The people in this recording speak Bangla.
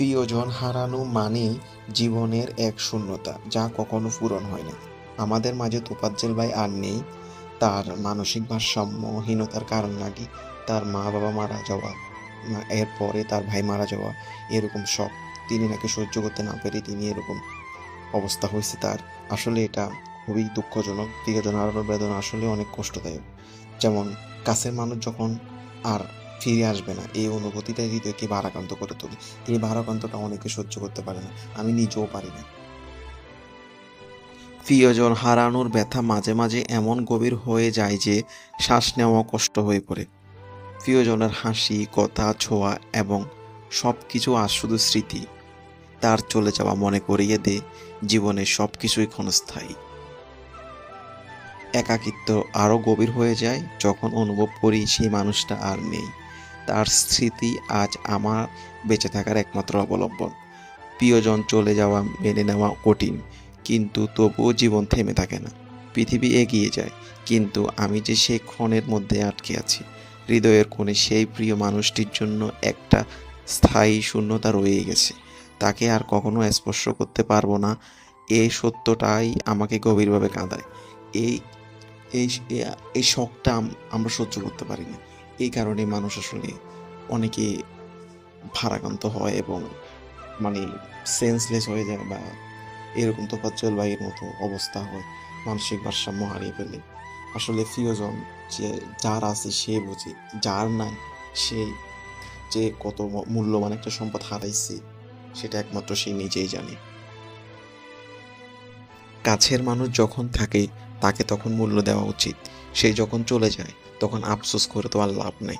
প্রিয়জন হারানো মানেই জীবনের এক শূন্যতা, যা কখনো পূরণ হয় না। আমাদের মাঝে তোফাজ্জল ভাই আর নেই। তার মানসিক ভারসাম্যহীনতার কারণ নাকি? তার মা বাবা মারা যাওয়া এরপরে তার ভাই মারা যাওয়া, এরকম শখ। তিনি নাকি সহ্য করতে না পেরে তিনি এরকম অবস্থা হয়েছে তার। আসলে এটা খুবই দুঃখজনক। প্রিয়জন হারানোর বেদনা আসলে অনেক কষ্টদায়ক। যেমন, কাছের মানুষ যখন আর ফিরে আসবে না। এই অনুভূতিটা হৃদয়কে ভারাক্রান্ত করে তোলে। এই ভারাক্রান্তটা অনেকে সহ্য করতে পারে না। আমি নিজেও পারি না। প্রিয়জন হারানোর ব্যথা মাঝে মাঝে এমন গভীর হয়ে যায় যে শ্বাস নেওয়া কষ্ট হয়ে পড়ে। প্রিয়জনের হাসি, কথা, ছোঁয়া এবং সব কিছু আর শুধু স্মৃতি। তার চলে যাওয়া মনে করিয়ে দে, জীবনের সব কিছুই ক্ষণস্থায়ী। একাকিত্ব আরও গভীর হয়ে যায় যখন অনুভব করি সেই মানুষটা আর নেই। তার স্মৃতি আজ আমার বেঁচে থাকার একমাত্র অবলম্বন। প্রিয়জন চলে যাওয়া মেনে নেওয়া কঠিন, কিন্তু তবুও জীবন থেমে থাকে না। পৃথিবী এগিয়ে যায়, কিন্তু আমি যে সেই ক্ষণের মধ্যে আটকে আছি, হৃদয়ের কোণে সেই প্রিয় মানুষটির জন্য একটা স্থায়ী শূন্যতা রয়ে গেছে। তাকে আর কখনো স্পর্শ করতে পারব না এই সত্যটাই আমাকে গভীরভাবে কাঁদায়। এই এই এই শখটা আমরা সহ্য করতে পারি না। এই কারণে মানুষ আসলে অনেকে ভারাক্রান্ত হয় এবং মানে সেন্সলেস হয়ে যায় বা এরকম তোফাজ্জল ভাইয়ের মতো অবস্থা হয়, মানসিক ভারসাম্য হারিয়ে ফেলে। আসলে প্রিয়জন যে যার আছে সে বুঝে, যার নাই সে যে কত মূল্যবান একটা সম্পদ হারাইছে, সেটা একমাত্র সে নিজেই জানে। কাছের মানুষ যখন থাকে, তাকে তখন মূল্য দেওয়া উচিত। সে যখন চলে যায় তখন আফসোস করে তো আর লাভ নাই।